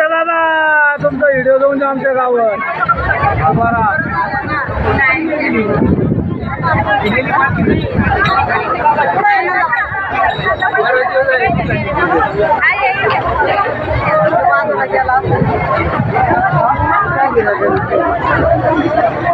दादा तुमचा व्हिडिओ जाऊन द्या आमच्या गावावर